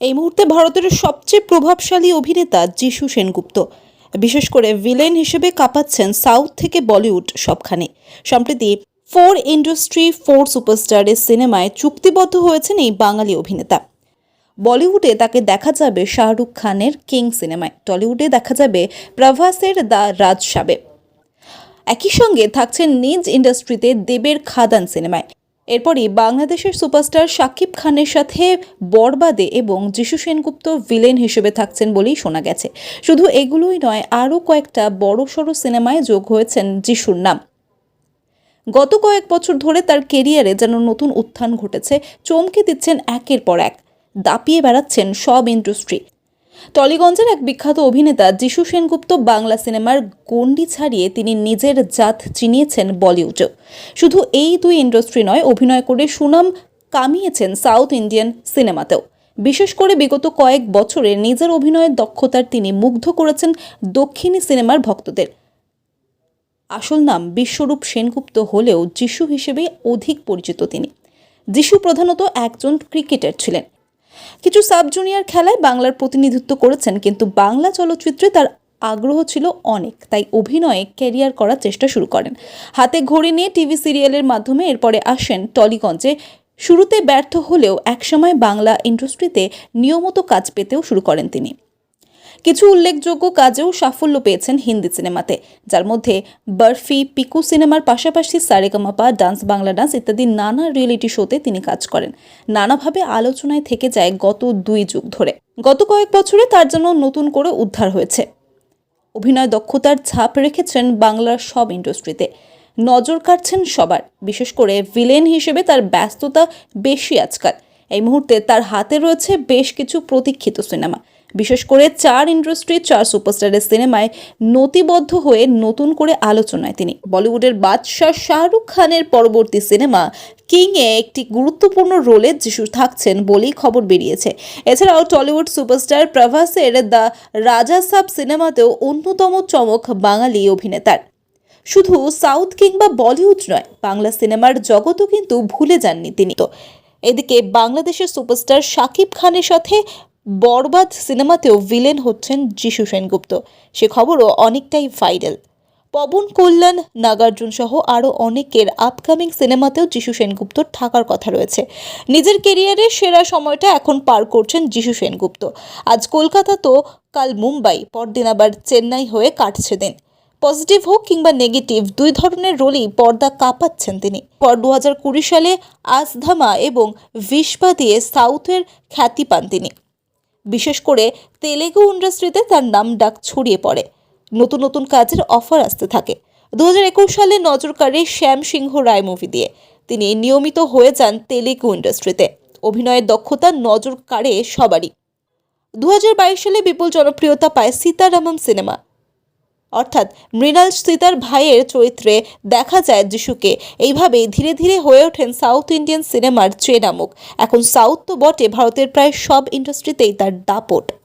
এই মুহূর্তে ভারতের সবচেয়ে প্রভাবশালী অভিনেতা যিশু সেনগুপ্ত। বিশেষ করে ভিলেন হিসেবে কাঁপাচ্ছেন সাউথ থেকে বলিউড সবখানে। সম্প্রতি ফোর ইন্ডাস্ট্রি, ফোর সুপারস্টারের সিনেমায় চুক্তিবদ্ধ হয়েছেন এই বাঙালি অভিনেতা। বলিউডে তাকে দেখা যাবে শাহরুখ খানের কিং সিনেমায়। টলিউডে দেখা যাবে প্রভাসের দ্য রাজ সাবে। একই সঙ্গে থাকছেন নিজ ইন্ডাস্ট্রিতে দেবের খাদান সিনেমায়। এরপরই বাংলাদেশের সুপারস্টার শাকিব খানের সাথে বরবাদে এবং যিশু সেনগুপ্ত ভিলেন হিসেবে থাকছেন বলেই শোনা গেছে। শুধু এগুলোই নয়, আরও কয়েকটা বড়সড় সিনেমায় যোগ হয়েছেন যিশুর নাম। গত কয়েক বছর ধরে তার কেরিয়ারে যেন নতুন উত্থান ঘটেছে, চমকে দিচ্ছেন একের পর এক। দাপিয়ে বেড়াচ্ছেন সব ইন্ডাস্ট্রি। টলিগঞ্জের এক বিখ্যাত অভিনেতা যিশু সেনগুপ্ত বাংলা সিনেমার গণ্ডি ছাড়িয়ে তিনি নিজের জাত চিনিয়েছেন বলিউডেও শুধু এই দুই ইন্ডাস্ট্রি নয়, অভিনয় করে সুনাম কামিয়েছেন সাউথ ইন্ডিয়ান সিনেমাতেও। বিশেষ করে বিগত কয়েক বছরে নিজের অভিনয়ের দক্ষতার তিনি মুগ্ধ করেছেন দক্ষিণী সিনেমার ভক্তদের। আসল নাম বিশ্বরূপ সেনগুপ্ত হলেও যিশু হিসেবে অধিক পরিচিত তিনি। যিশু প্রধানত একজন ক্রিকেটার ছিলেন। কিছু সাব জুনিয়র খেলায় বাংলার প্রতিনিধিত্ব করেছেন, কিন্তু বাংলা চলচ্চিত্রে তার আগ্রহ ছিল অনেক, তাই অভিনয়ে ক্যারিয়ার করার চেষ্টা শুরু করেন। হাতে ঘড়ি নিয়ে টিভি সিরিয়ালের মাধ্যমে এরপরে আসেন টলিগঞ্জে। শুরুতে ব্যর্থ হলেও একসময় বাংলা ইন্ডাস্ট্রিতে নিয়মিত কাজ পেতেও শুরু করেন তিনি। কিছু উল্লেখযোগ্য কাজেও সাফল্য পেয়েছেন হিন্দি সিনেমাতে, যার মধ্যে বরফি, পিকু সিনেমার পাশাপাশি সারেগামাপা, ডান্স বাংলা ডান্স ইত্যাদি নানা রিয়েলিটি শোতে তিনি কাজ করেন। নানাভাবে আলোচনায় থেকে যায় গত দুই যুগ ধরে। গত কয়েক বছরে তার জন্য নতুন করে উদ্ধার হয়েছে। অভিনয় দক্ষতার ছাপ রেখেছেন বাংলার সব ইন্ডাস্ট্রিতে। নজর কাটছেন সবার, বিশেষ করে ভিলেন হিসেবে তার ব্যস্ততা বেশি আজকাল। এই মুহূর্তে তার হাতে রয়েছে বেশ কিছু প্রতীক্ষিত সিনেমা। বিশেষ করে চার ইন্ডাস্ট্রি, চার সুপারস্টারের সিনেমায় নথিবদ্ধ হয়ে নতুন করে আলোচনায় তিনি। বলিউডের বাদশাহ শাহরুখ খানের পরবর্তী সিনেমা কিংয়ে একটি গুরুত্বপূর্ণ রোলে যিশু থাকছেন বলেই খবর বেরিয়েছে। এছাড়াও টলিউড সুপারস্টার প্রভাসের দ্য রাজা সাব সিনেমাতেও অন্যতম চমক বাঙালি অভিনেতার। শুধু সাউথ কিংবা বলিউড নয়, বাংলা সিনেমার জগতও কিন্তু ভুলে যাননি তিনি। তো এদিকে বাংলাদেশের সুপারস্টার শাকিব খানের সাথে বরবাদ সিনেমাতেও ভিলেন হচ্ছেন যিশু সেনগুপ্ত। সে খবরও অনেকটাই ভাইরাল। পবন কল্যাণ, নাগার্জুন সহ আরও অনেকের আপকামিং সিনেমাতেও যিশু সেনগুপ্তর থাকার কথা রয়েছে। নিজের কেরিয়ারের সেরা সময়টা এখন পার করছেন যিশু সেনগুপ্ত। আজ কলকাতা তো, কাল মুম্বাই, পরদিন আবার চেন্নাই হয়ে কাটছে দিন। পজিটিভ হোক কিংবা নেগেটিভ, দুই ধরনের রোলেই পর্দা কাঁপাচ্ছেন তিনি। পর দু হাজার কুড়ি সালে আজধামা এবং ভিশপা দিয়ে সাউথের খ্যাতি পান তিনি। বিশেষ করে তেলেগু ইন্ডাস্ট্রিতে তার নাম ডাক ছড়িয়ে পড়ে। নতুন নতুন কাজের অফার আসতে থাকে। দু হাজার একুশ সালে নজর কাড়ে শ্যাম সিংহ রায় মুভি দিয়ে তিনি নিয়মিত হয়ে যান তেলেগু ইন্ডাস্ট্রিতে। অভিনয়ের দক্ষতা নজর কাড়ে সবারই। দু হাজার বাইশ সালে বিপুল জনপ্রিয়তা পায় সীতারামম সিনেমা। অর্থাৎ মৃণাল সীতার ভাইয়ের চরিত্রে দেখা যায় যিশুকে। এইভাবেই ধীরে ধীরে হয়ে ওঠেন সাউথ ইন্ডিয়ান সিনেমার চেনামুখ। এখন সাউথ তো বটে, ভারতের প্রায় সব ইন্ডাস্ট্রিতেই তার দাপট।